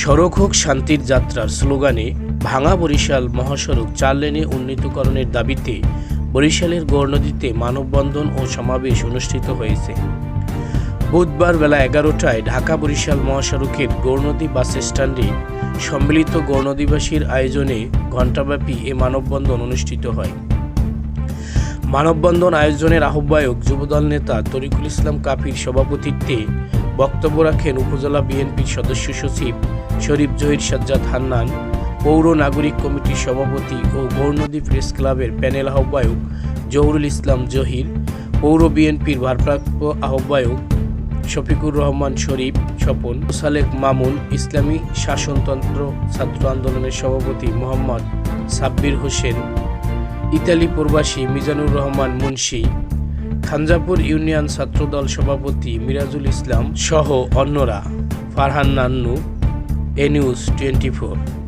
সড়ক হোক, শান্তির যাত্রার স্লোগানে ভাঙা বরিশাল মহাসড়ক চার লেনে উন্নীতকরণের দাবিতে বরিশালের গৌরনদীতে মানববন্ধন ও সমাবেশ অনুষ্ঠিত হয়েছে। বুধবার বেলা এগারোটায় ঢাকা বরিশাল মহাসড়কের গৌরনদী বাস স্ট্যান্ডে সম্মিলিত গৌরনদীবাসীর আয়োজনে ঘণ্টাব্যাপী এ মানববন্ধন অনুষ্ঠিত হয়। মানববন্ধন আয়োজনের আহ্বায়ক যুবদল নেতা তরিকুল ইসলাম কাফির সভাপতিত্বে বক্তব্য রাখেন উপজেলা বিএনপির সদস্য সচিব শরীফ জহির সাজ্জাদ হান্নান, পৌর নাগরিক কমিটির সভাপতি ও গৌরনদী প্রেস ক্লাবের প্যানেল আহ্বায়ক জহুরুল ইসলাম জহির, পৌর বিএনপির ভারপ্রাপ্ত আহ্বায়ক শফিকুর রহমান শরীফ স্বপন সালেক মামুন, ইসলামী শাসনতন্ত্র ছাত্র আন্দোলনের সভাপতি মোহাম্মদ সাব্বির হোসেন, ইতালি প্রবাসী মিজানুর রহমান মুন্সি, খানজাপুর ইউনিয়ন ছাত্রদল সভাপতি মিরাজুল ইসলাম সহ অন্যরা। Farhan Nannu A news twenty four.